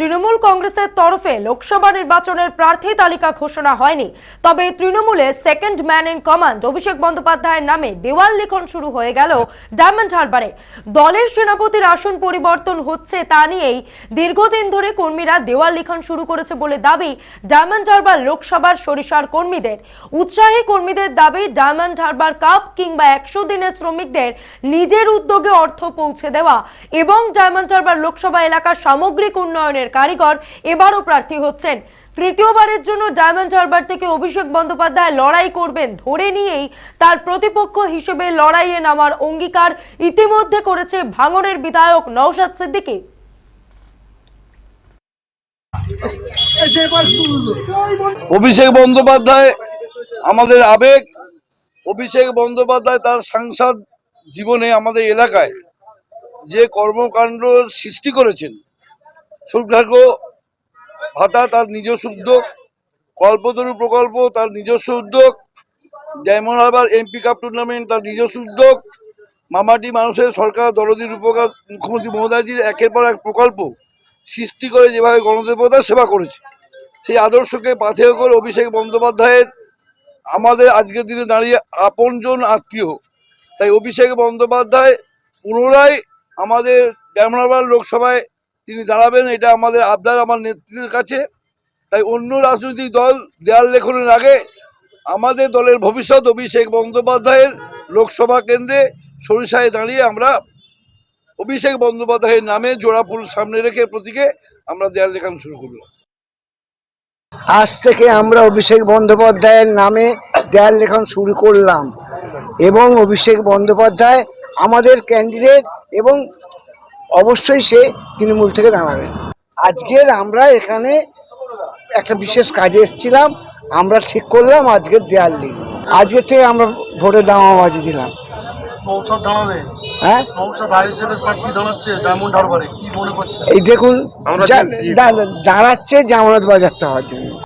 তৃণমূল কংগ্রেসের তরফে লোকসভা নির্বাচনের প্রার্থী তালিকা ঘোষণা হয়নি। তবে তৃণমূলের second man in command Abhishek বন্দ্যোপাধ্যায়ের নামে দেওয়াল লিখন শুরু হয়ে গেল ডায়মন্ড হারবারে দলের সেনাপতির আসন পরিবর্তন হচ্ছে তা নিয়েই দীর্ঘদিন ধরে কর্মীরা দেওয়াল লিখন শুরু করেছে বলে দাবি ডায়মন্ড হারবার লোকসভার সরিষার কর্মীদের। উৎসাহী কর্মীদের দাবি ডায়মন্ড হারবার কাপ কিংবা একশো দিনের শ্রমিকদের নিজের উদ্যোগে অর্থ পৌঁছে দেওয়া এবং ডায়মন্ড হারবার লোকসভা এলাকার সামগ্রিক উন্নয়নের কারিগর, এবারও প্রার্থী হচ্ছেন। তৃতীয়বারের জন্য ডায়মন্ড হারবার থেকে অভিষেক বন্দ্যোপাধ্যায় লড়াই করবেন। ধরে নিয়েই তার প্রতিপক্ষ হিসেবে লড়াইয়ে নামার অঙ্গীকার ইতিমধ্যে করেছে ভাঙনের বিধায়ক নওশাদ সিদ্দিকী। অভিষেক বন্দ্যোপাধ্যায় আমাদের আবেগ, অভিষেক বন্দ্যোপাধ্যায় তার সাংসদ জীবনে আমাদের এলাকায় যে কর্মকাণ্ড সৃষ্টি করেছেন সৌভাগ্য ভাতা তার নিজস্ব উদ্যোগ, কল্পতরু প্রকল্প তার নিজস্ব উদ্যোগ Diamond Harbour MP cup tournament তার নিজস্ব উদ্যোগ, মামাটি মানুষের সরকার দরদির উপকার, মুখ্যমন্ত্রী মমতাজির একের পর এক প্রকল্প সৃষ্টি করে যেভাবে গণদেবতার সেবা করেছে। সেই আদর্শকে পাথেয় করে অভিষেক বন্দ্যোপাধ্যায়ের আমাদের আজকের দিনে দাঁড়িয়ে আপনজন আত্মীয়। তাই অভিষেক বন্দ্যোপাধ্যায় পুনরায় আমাদের ড্যামরাবার লোকসভায় তিনি দাঁড়াবেন, এটা আমাদের আবদার আমার নেতৃত্বের কাছে। তাই অন্য রাজনৈতিক দল দেয়াল লেখনের আগে আমাদের দলের ভবিষ্যৎ অভিষেক বন্দ্যোপাধ্যায়ের লোকসভা কেন্দ্রে সরিষায় দাঁড়িয়ে আমরা অভিষেক বন্দ্যোপাধ্যায়ের নামে জোড়াফুল সামনে রেখে প্রতীকে আমরা দেয়াল লেখান শুরু করলাম আজ থেকে আমরা অভিষেক বন্দ্যোপাধ্যায়ের নামে দেয়াল লেখন শুরু করলাম এবং অভিষেক বন্দ্যোপাধ্যায় আমাদের ক্যান্ডিডেট এবং অবশ্যই সে তৃণমূল থেকে দাঁড়াবে। আজকের আমরা এখানে একটা বিশেষ কাজে এসেছিলাম আমরা ঠিক করলাম আজকের দেয়াল আজকে থেকে আমরা ভোটে দামাবাজি দিলাম। হ্যাঁ? এই দেখুন দাঁড়াচ্ছে জামানত বাজারটা হওয়ার জন্য।